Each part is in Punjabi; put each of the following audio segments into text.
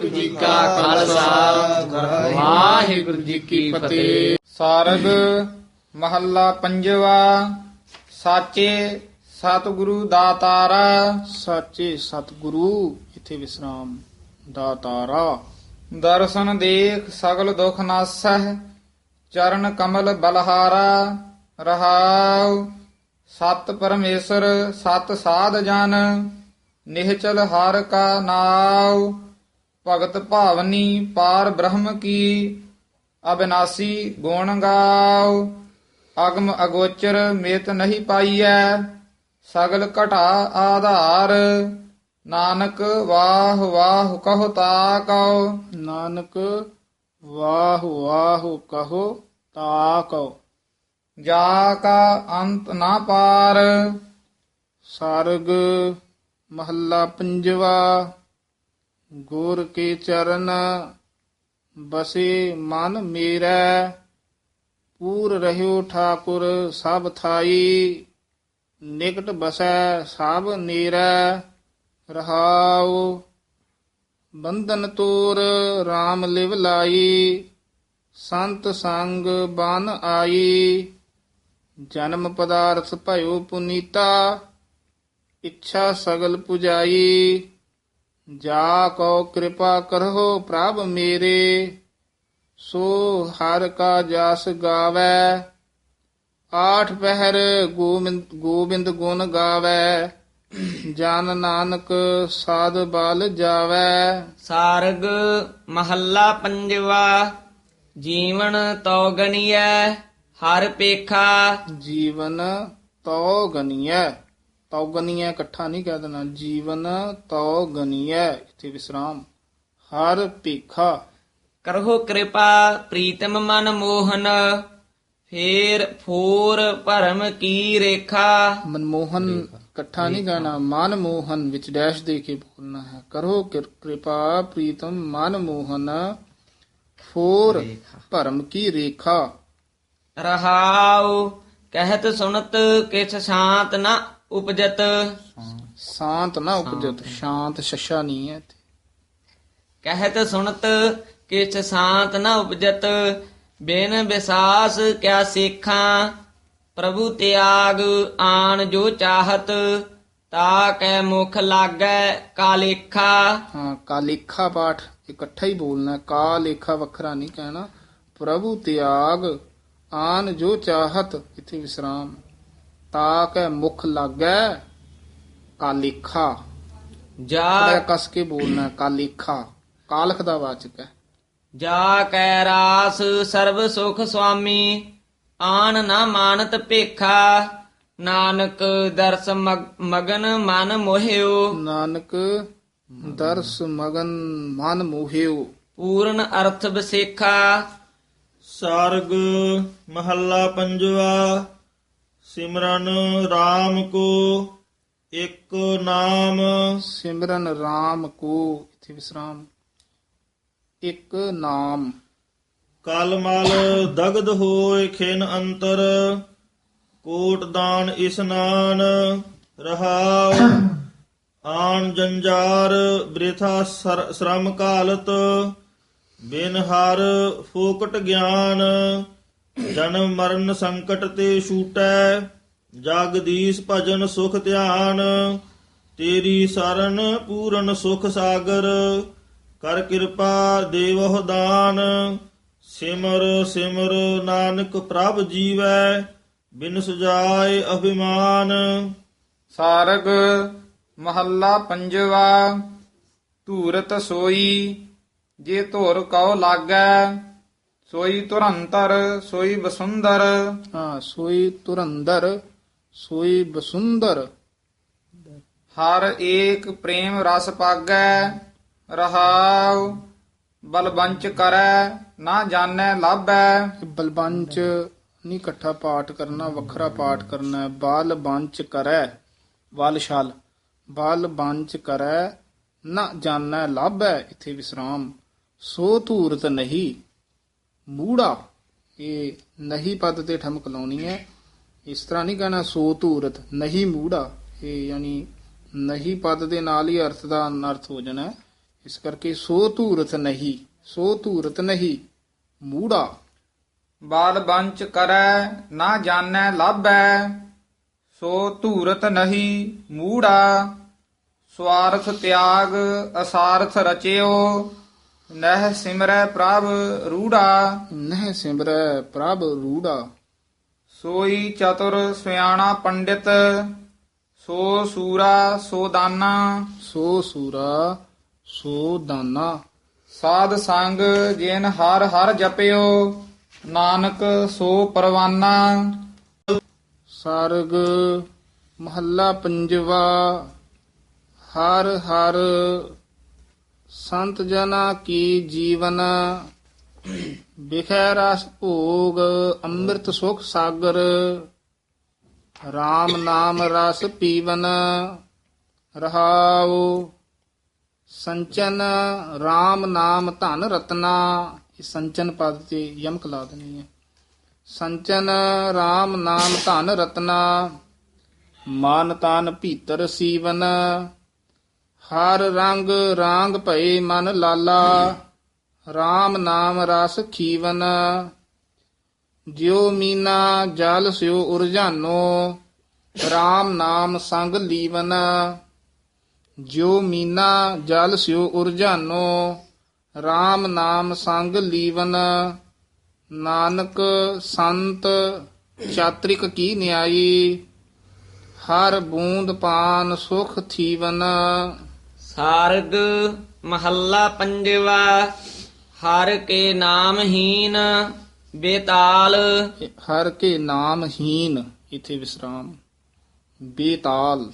ਵਾਹਿਗੁਰੂ ਜੀ ਕਾ ਖਾਲਸਾ। ਵਾਹਿਗੁਰੂ ਜੀ ਕੀ ਫਤਿਹ। ਸਾਰਗ ਮਹੱਲਾ ਪੰਜਵਾ ਸਾਚੇ ਸਤਿਗੁਰੂ ਦਾਤਾਰਾ। ਸਾਚੇ ਸਤਿਗੁਰੂ ਇਥੇ ਵਿਸਰਾਮ ਦਾਤਾਰਾ। ਦਰਸ਼ਨ ਦੇਖ ਸਗਲ ਦੁਖ ਨਾਸਹਿ ਚਰਨ ਕਮਲ ਬਲਹਾਰਾ। ਰਹਾਉ ਸਤ ਪਰਮੇਸ਼ਰ ਸਤ ਸਾਧ ਜਨ ਨਿਹਚਲ ਹਰ ਕਾ ਨਾਉ। ਭਗਤ ਭਾਵਨੀ ਪਾਰ ਬ੍ਰਹਮ ਕੀ ਅਬਿਨਾਸੀ ਗੁਣ ਗਾਉ ਅਗਮ ਅਗੋਚਰ ਮੇਤ ਨਹੀਂ ਪਾਈਐ ਸਗਲ ਘਟਾ ਆਧਾਰ। ਨਾਨਕ ਵਾਹ ਵਾਹ ਕਹੋ ਤਾ ਕਉ। ਨਾਨਕ ਵਾਹ ਵਾਹ ਕਹੋ ਤਾ ਕਉ। ਜਾ ਕਾ ਅੰਤ ਨਾ ਪਾਰ। ਸਾਰਗ ਮਹੱਲਾ ਪੰਜਵਾ। ਗੁਰ ਕੇ ਚਰਨ ਬਸੇ ਮਨ ਮੇਰਾ, ਪੂਰ ਰਹਿਓ ਠਾਕੁਰ ਸਭ ਥਾਈ, ਨਿਕਟ ਬਸੈ ਸਭ ਨੀਰੈ, ਰਹਾਉ ਬੰਧਨ ਤੋਰ RAM ਲਿਵ ਲਾਈ, ਸੰਤ ਸੰਗ ਬਨ ਆਈ, ਜਨਮ ਪਦਾਰਥ ਭਇਓ ਪੁਨੀਤਾ, ਇੱਛਾ ਸਗਲ ਪੁਜਾਈ। ਜਾ ਕੋ ਕਿਰਪਾ ਕਰੋ ਪ੍ਰਭ ਮੇਰੇ ਸੋ ਹਰ ਕਾ ਜਸ ਗਾਵੇ। ਆਠ ਪਹਿਰ ਗੋਬਿੰਦ ਗੋਬਿੰਦ ਗੁਣ ਗਾਵੇ ਜਨ ਨਾਨਕ ਸਾਧ ਬਲ ਜਾਵੇ। ਸਾਰਗ ਮਹੱਲਾ ਪੰਜਵਾ ਜੀਵਨ ਤੋ ਗਣੀਐ ਹਰ ਪੇਖਾ। ਜੀਵਨ ਤਉ ਗਨੀਐ। ਤਉ ਗਨੀਐ ਇਕੱਠਾ ਨਹੀਂ ਕਹਿ ਦੇਣਾ। ਜੀਵਨ ਤਉ ਗਨੀਐ ਇੱਥੇ ਵਿਸਰਾਮ। ਹਰ ਭੀਖਾ। ਕਰਹੁ ਕਿਰਪਾ ਪ੍ਰੀਤਮ ਮਨ ਮੋਹਨ ਫੇਰ ਫੋਰ ਭਰਮ ਕੀ ਰੇਖਾ। ਮਨਮੋਹਨ ਇਕੱਠਾ ਨਹੀਂ ਕਹਿਣਾ। ਮਨ ਮੋਹਨ ਵਿੱਚ ਡੈਸ਼ ਦੇ ਕੇ ਬੋਲਣਾ ਹੈ। ਕਰੋ ਕਿਰ- ਕਿਰਪਾ ਪ੍ਰੀਤਮ ਮਨ ਮੋਹਨ ਫੋਰ ਭਰਮ ਕੀ ਰੇਖਾ। ਰਹਾਉ ਕਹਿਤ ਸੁਨਤ ਕਿਛ ਸ਼ਾਂਤ ਨ ਉਪਜਤ। ਸ਼ਾਂਤ ਨਾ ਉਪਜਤ ਸ਼ਾਂਤ ਸ਼ਸ਼ਾ ਨਹੀਂ ਹੈ ਇੱਥੇ। ਕਹਿਤ ਸੁਨਤ ਕਿਛ ਸ਼ਾਂਤ ਨ ਉਪਜਤ ਬਿਨ ਵਿਸਾਸ ਕਿਆ ਸਿੱਖਾਂ। ਪ੍ਰਭੂ ਤਿਆਗ ਆਣ ਜੋ ਚਾਹਤ ਤਾ ਕੈ ਮੁਖ ਲਾਗੈ ਕਾਲੇਖਾ। ਹਾਂ ਕਾਲੇਖਾ ਪਾਠ ਇਕੱਠਾ ਹੀ ਬੋਲਣਾ ਹੈ। ਕਾ ਲੇਖਾ ਵੱਖਰਾ ਨਹੀਂ ਕਹਿਣਾ। ਪ੍ਰਭੂ ਤਿਆਗ ਆਨ ਜੋ ਚਾਹਤ ਇਥੇ ਵਿਸਰਾਮ। ਤਾ ਕੈ ਮੁਖ ਲਾਗੈ ਕਾਲੇਖਾ। ਜਾ ਕਸ ਕੇ ਬੋਲਣਾ ਹੈ, ਕਾਲੇਖਾ। ਕਾਲਖ ਦਾ ਵਾਚਕ ਹੈ। ਜਾ ਕੈ ਰਾਸ ਸਰਬ ਸੁਖ ਸੁਆਮੀ ਆਨ ਨਾ ਮਾਨਤ ਭੇਖਾ। ਨਾਨਕ ਦਰਸ ਮਗ- ਮਗਨ ਮਨ ਮੋਹਿਓ। ਨਾਨਕ ਦਰਸ ਮਗਨ ਮਨ ਮੋਹਿਓ। ਪੂਰਨ ਅਰਥ ਬਸੇਖਾ ਸਾਰਗ ਮਹੱਲਾ ਪੰਜਵਾ। ਸਿਮਰਨ RAM ਕੋ ਇੱਕ ਨਾਮ। ਸਿਮਰਨ RAM ਕੋ ਇਥੇ ਵਿਸਰਾਮ। ਇੱਕ ਨਾਮ। ਕਲ ਮਲ ਦਗਧ ਹੋਏ ਖਿਨ ਅੰਤਰ ਕੋਟ ਦਾਨ ਇਸਨਾਨ ਰਹਾਉ ਆਣ ਜੰਜਾਰ ਬ੍ਰਿਥਾ ਸਰ- ਸ਼ਰਮ ਕਾਲਤ ਬਿਨ ਹਰ ਫੋਕਟ ਗਿਆਨ। ਜਨਮ ਮਰਨ ਸੰਕਟ ਤੇ ਛੂਟੈ, ਜਗਦੀਸ਼ ਭਜਨ ਸੁਖ ਧਿਆਨ, ਤੇਰੀ ਸਰਨ ਪੂਰਨ ਸੁਖ ਸਾਗਰ, ਕਰ ਕਿਰਪਾ ਦੇਵਹੁ ਦਾਨ, ਸਿਮਰ ਸਿਮਰ ਨਾਨਕ ਪ੍ਰਭ ਜੀਵੈ, ਬਿਨ ਸੁਜਾਏ ਅਭਿਮਾਨ। ਸਾਰਗ ਮਹੱਲਾ ਪੰਜਵਾ, ਧੂਰਤ ਸੋਈ, ਜੇ ਧੁਰ ਕਉ ਲਾਗੈ ਸੋਈ ਤੁਰੰਤਰ ਸੋਈ ਬਸੁੰਦਰ ਹਾਂ ਸੋਈ ਤੁਰੰਦਰ ਸੋਈ ਬਸੁੰਦਰ ਹਰ ਏਕ ਪ੍ਰੇਮ ਰਸ ਪਾਗੈ ਰਹਾਉ ਬਲਬੰਚ ਕਰੈ ਨਾ ਜਾਣੈ ਲਾਭੈ। ਬਲਬੰਚ ਨਹੀਂ ਇਕੱਠਾ ਪਾਠ ਕਰਨਾ ਵੱਖਰਾ ਪਾਠ ਕਰਨਾ। ਬਾਲ ਬੰਚ ਕਰੈ ਵਾਲਸ਼ਾਲ। ਬਾਲ ਬੰਚ ਕਰੈ ਨਾ ਜਾਣੈ ਲਾਭੈ ਇਥੇ ਵਿਸਰਾਮ। ਸੋ ਧੂਰਤ ਨਹੀਂ ਮੂੜਾ, ਇਹ ਨਹੀਂ ਪਦ ਤੇ ਠਮਕ ਲਾਉਣੀ ਹੈ। ਇਸ ਤਰ੍ਹਾਂ ਨਹੀਂ ਕਹਿਣਾ ਸੋ ਧੂਰਤ, ਨਹੀਂ ਮੂੜਾ, ਇਹ ਯਾਨੀ ਨਹੀਂ ਪਦ ਦੇ ਨਾਲ ਹੀ ਅਰਥ ਦਾ ਅਨਰਥ ਹੋ ਜਾਣਾ ਇਸ ਕਰਕੇ ਸੋ ਧੂਰਤ ਨਹੀਂ, ਸੋ ਧੂਰਤ ਨਹੀਂ, ਮੂੜਾ। ਬਾਲ ਬੰਚ ਕਰੈ, ਨਾ ਜਾਣੈ, ਲਾਭੈ। ਸੋ ਧੂਰਤ ਨਹੀਂ, ਮੂੜਾ। ਸਵਾਰਥ ਤਿਆਗ, ਅਸਾਰਥ ਰਚਿਓ। ਨਹਿ ਸਿਮਰੈ ਪ੍ਰਭ ਰੂੜਾ। ਨਹਿ ਸਿਮਰੈ ਪ੍ਰਭ ਰੂੜਾ। ਸੋਈ ਚਤੁਰ ਸਿਆਣਾ ਪੰਡਿਤ ਸੋ ਸੂਰਾ ਸੋ ਦਾਨਾ। ਸੋ ਸੂਰਾ ਸੋ ਦਾਨਾ। ਸਾਧ ਸੰਗ ਜਿਨ ਹਰ ਹਰ ਜਪਿਓ ਨਾਨਕ ਸੋ ਪਰਵਾਨਾ। ਸਰਗ ਮਹੱਲਾ ਪੰਜਵਾ ਹਰ ਹਰ ਸੰਤ ਜਨਾ ਕੀ ਜੀਵਨ? ਬਿਖੈ ਰਸ ਭੋਗ, ਅੰਮ੍ਰਿਤ ਸੁਖ ਸਾਗਰ। RAM ਨਾਮ ਰਸ ਪੀਵਨ, ਰਹਾਉ। ਸੰਚਨ RAM ਨਾਮ ਧਨ ਰਤਨਾ। ਇਹ ਸੰਚਨ ਪਦ ਤੇ ਯਮਕ ਲਾ ਦੇਣੀ ਹੈ। ਸੰਚਨ RAM ਨਾਮ ਧਨ ਰਤਨਾ। ਮਾਨ ਤਾਨ ਭੀਤਰ ਸੀਵਨ। ਹਰ ਰੰਗ ਰਾਂਗ ਭਏ ਮਨ ਲਾਲਾ RAM ਨਾਮ ਰਸ ਖੀਵਨ। ਜਿਉ ਮੀਨਾ ਜਲ ਸਿਉ ਉਰਜਾਨੋ RAM ਨਾਮ ਸੰਗ ਲੀਵਨ। ਜਿਉ ਮੀਨਾ ਜਲ ਸਿਉ ਉਰਜਾਨੋ RAM ਨਾਮ ਸੰਗ ਲੀਵਨ। ਨਾਨਕ ਸੰਤ ਚਾਤ੍ਰਿਕ ਕੀ ਨਿਆਈ, ਹਰ ਬੂੰਦ ਪਾਨ ਸੁਖ ਥੀਵਨ। ਸਾਰਗ ਮਹੱਲਾ ਪੰਜਵਾ ਹਰ ਕੇ ਨਾਮਹੀਨ ਬੇਤਾਲ। ਹਰ ਕੇ ਨਾਮ ਹੀਨ ਇਥੇ ਵਿਸਰਾਮ। ਬੇਤਾਲ।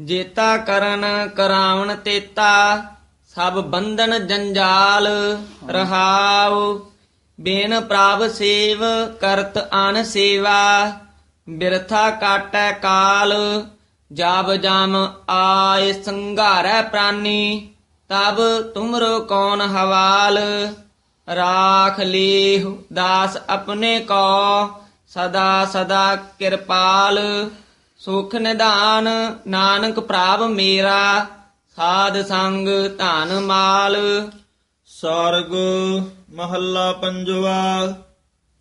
ਜੇਤਾ ਕਰਨ ਕਰਾਵਣ ਤੇਤਾ ਸਭ ਬੰਧਨ ਜੰਜਾਲ ਰਹਾਉ। ਬੇਨ ਪ੍ਰਭ ਸੇਵ ਕਰਤ ਅਨ ਸੇਵਾ ਬਿਰਥਾ ਕਾਟੈ ਕਾਲ। ਜਬ ਜਮ ਆਏ ਸੰਘਾਰੈ ਪ੍ਰਾਨੀ, ਤਬ ਤੁਮਰੋ ਕੌਣ ਹਵਾਲ? ਰਾਖ ਲੀਹੁ ਦਾਸ ਆਪਣੇ ਕੋ, ਸਦਾ ਸਦਾ ਕਿਰਪਾਲ। ਸੁਖ ਨਿਧਾਨ ਨਾਨਕ ਪ੍ਰਾਪ ਮੇਰਾ, ਸਾਧ ਸੰਗ ਧਨ ਮਾਲ। ਸਰਗ ਮਹੱਲਾ ਪੰਜਵਾ,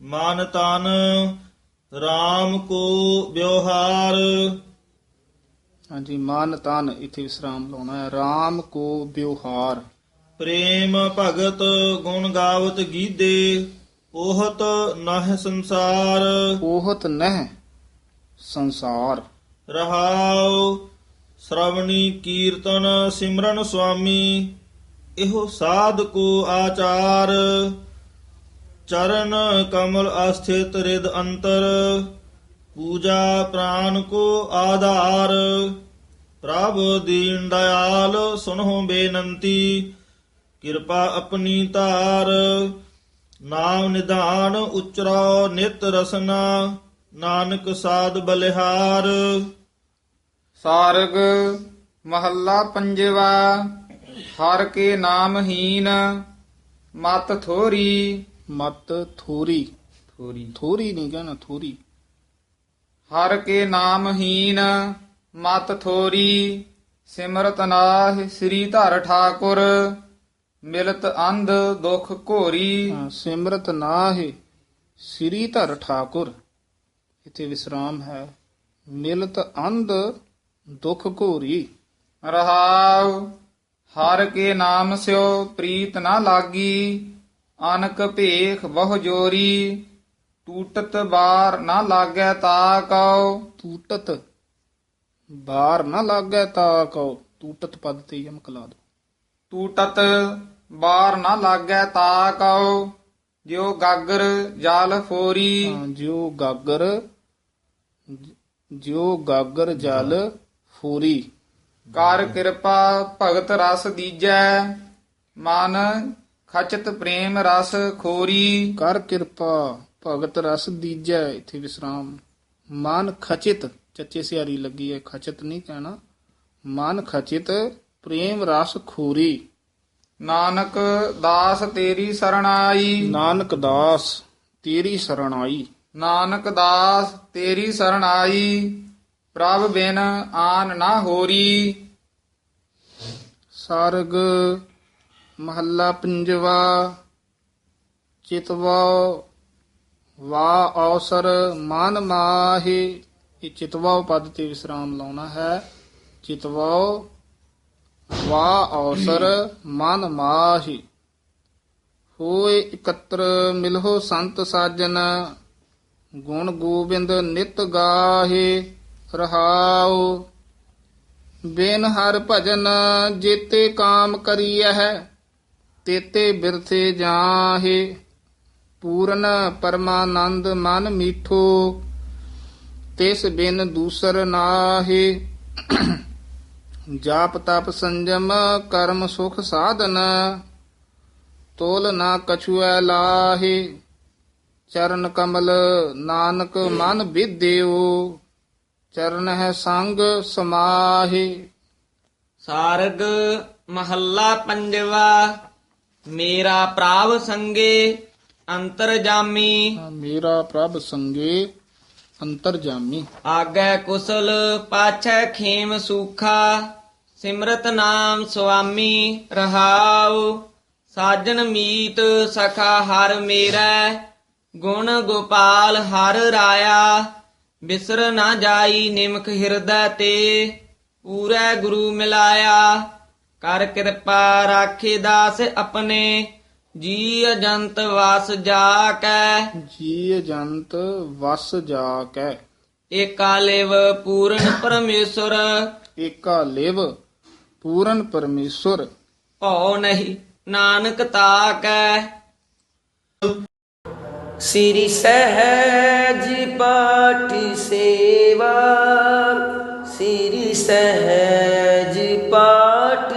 ਮਨ ਤਨ RAM ਕੋ ਵਿਵਹਾਰ। ਹਾਂਜੀ ਮਾਨ ਤਨ ਇਥੇ ਵਿਸਰਾਮ ਲਾਉਣਾ ਹੈ। RAM ਕੋ ਵਿਵਹਾਰ। ਪ੍ਰੇਮ ਭਗਤ ਗੁਣ ਗਾਵਤ ਗੀਦੇ ਉਹਤ ਨਹ ਸੰਸਾਰ। ਉਹਤ ਨਹਿ ਸੰਸਾਰ। ਰਹਾਉ ਸ਼ਰਵਣੀ ਕੀਰਤਨ ਸਿਮਰਨ ਸੁਆਮੀ ਇਹੋ ਸਾਧ ਕੋ ਆਚਾਰ। ਚਰਨ ਕਮਲ ਅਸਥਿਤ ਰਿਦ ਅੰਤਰ। ਪੂਜਾ ਪ੍ਰਾਨ ਕੋ ਆਧਾਰ। ਪ੍ਰਭ ਦੀਨ ਦਇਆਲ ਸੁਨਹੁ ਬੇਨੰਤੀ ਕਿਰਪਾ ਆਪਣੀ ਧਾਰ। ਨਾਮ ਨਿਧਾਨ ਉਚਰੋ ਨਿਤ ਰਸਨਾ ਨਾਨਕ ਸਾਧ ਬਲਿਹਾਰ। ਸਾਰਗ ਮਹੱਲਾ ਪੰਜਵਾ ਹਰ ਕੇ ਨਾਮਹੀਨ ਮਤ ਥੋਰੀ। ਮਤ ਥੋਰੀ। ਥੋਰੀ। ਥੋਰੀ ਨਹੀਂ ਕਹਿਣਾ ਥੋਰੀ। ਹਰ ਕੇ ਨਾਮਹੀਨ ਮਤ ਥੋਰੀ ਸਿਮਰਤ ਨਾਹਿ ਸ੍ਰੀ ਧਰ ਠਾਕੁਰ ਮਿਲਤ ਅੰਧ ਦੁਖ ਘੋਰੀ। ਸਿਮਰਤ ਨਾਹਿ ਸ੍ਰੀ ਧਰ ਠਾਕੁਰ। ਇਥੇ ਵਿਸਰਾਮ ਹੈ। ਮਿਲਤ ਅੰਧ ਦੁਖ ਘੋਰੀ। ਰਹਾਉ ਹਰ ਕੇ ਨਾਮ ਸਿਓ ਪ੍ਰੀਤ ਨਾ ਲਾਗੀ ਅਨਕ ਭੇਖ ਬਹੁ ਜੋਰੀ। ਟੂਟਤ ਬਾਰ ਨਾ ਲਾਗੈ ਤਾ ਕਉ। ਟੂਟਤ ਬਾਹਰ ਨਾ ਲੱਗੈ ਤਾ ਕਉ। ਟੂਟਤ ਪਦ ਤੇ ਯਮਕ ਲਾ ਦੋ। ਟੂਟਤ ਬਾਰ ਨਾ ਲਾਗੈ ਤਾ ਕਉ। ਜਿਉ ਗਾਗਰ ਜਲ ਫੋਰੀ। ਜਿਉ ਗਾਗਰ ਜਿਉ ਗਾਗਰ ਜਲ ਫੂਰੀ। ਕਰ ਕਿਰਪਾ ਭਗਤ ਰਸ ਦੀਜੈ। ਮਨ ਖਚਤ ਪ੍ਰੇਮ ਰਸ ਖੋਰੀ। ਕਰ ਕਿਰਪਾ ਭਗਤ ਰਸ ਦੀਜੈ ਇਥੇ ਵਿਸਰਾਮ। ਮਨ ਖਚਿਤ ਚੱਚੇ ਸਿਆਰੀ ਲੱਗੀ ਹੈ ਖਚਿਤ ਨਹੀਂ ਕਹਿਣਾ। ਮਨ ਖਚਿਤ ਪ੍ਰੇਮ ਰਸ ਖੂਰੀ। ਨਾਨਕ ਦਾਸ ਤੇਰੀ ਸਰਣਾਈ। ਨਾਨਕ ਦਾਸ ਤੇਰੀ ਸਰਣਾਈ। ਨਾਨਕ ਦਾਸ ਤੇਰੀ ਸਰਣਾਈ। ਪ੍ਰਭ ਬਿਨ ਆਨ ਨਾ ਹੋਰੀ। ਸਰਗ ਮਹੱਲਾ ਪੰਜਵਾ ਚਿਤਵਾ ਵਾ ਔਸਰ ਮਨ ਮਾਹੀ, ਇਹ ਚਿਤਵਾ ਪਦ ਤੇ ਵਿਸਰਾਮ ਲਾਉਣਾ ਹੈ। ਚਿਤਵਾ ਵਾ ਔਸਰ ਮਨ ਮਾਹੀ। ਹੋਏ ਇਕੱਤਰ ਮਿਲਹੁ ਸੰਤ ਸਾਜਨ, ਗੁਣ ਗੋਬਿੰਦ ਨਿਤ ਗਾਹੇ ਰਹਾਉ। ਬੇਨ ਹਰ ਭਜਨ ਜੇਤੇ ਕਾਮ ਕਰੀਐ ਤੇਤੇ ਬਿਰਥੇ ਜਾਹੇ। ਪੂਰਨ ਪਰਮਾਨੰਦ ਮਨ ਮੀਠੋ, ਤਿਸ ਬਿਨ ਦੂਸਰ ਨਾਹੇ। ਜਾਪ ਤਪ ਸੰਜਮ ਕਰਮ ਸੁਖ ਸਾਧਨ, ਤੋਲ ਨਾ ਕਛੁਐ ਲਾਹੇ। ਚਰਨ ਕਮਲ ਨਾਨਕ ਮਨ ਵਿਦਿਓ, ਚਰਨ ਹੈ ਸੰਗ ਸਮਾਹੇ। ਸਾਰਗ ਮਹੱਲਾ ਪੰਜਵਾ, ਮੇਰਾ ਪ੍ਰਾਵ ਸੰਗੇ ਅੰਤਰ ਜਾਮੀ ਮੇਰਾ ਪ੍ਰਭ ਸੰਗੇ ਅੰਤਰਜਾਮੀ। ਆਗੈ ਕੁਸਲ ਪਾਛੈ ਖੇਮ ਸੂਖਾ ਸਿਮਰਤ ਨਾਮ ਸੁਆਮੀ ਰਹਾਉ। ਸਾਜਨ ਮੀਤ ਸਖਾ ਹਰ ਮੇਰਾ ਗੁਣ ਗੋਪਾਲ ਹਰ ਰਾਇਆ। ਬਿਸਰ ਨਾ ਜਾਈ ਨਿਮਖ ਹਿਰਦੈ ਤੇ ਪੂਰੈ ਗੁਰੂ ਮਿਲਾਇਆ। ਕਰ ਕਿਰਪਾ ਰਾਖੇ ਦਾਸ ਆਪਣੇ ਜੀ ਅਜੰਤ ਵਾਸ ਜਾ ਕੈ ਜੀ ਜੰਤ ਵਸ ਜਾ ਕੈ ਏਕਾ ਲਿਵ ਪੂਰਨ ਪਰਮੇਸ਼ਰ। ਏਕਾ ਲਿਵ ਪੂਰਨ ਪਰਮੇਸ਼ਰ। ਭਉ ਨਹੀਂ ਨਾਨਕ ਤਾਕੈ। ਸ੍ਰੀ ਸਹਿਜ ਪਾਠੀ ਸੇਵਾ। ਸ੍ਰੀ ਸਹਿਜ ਪਾਠ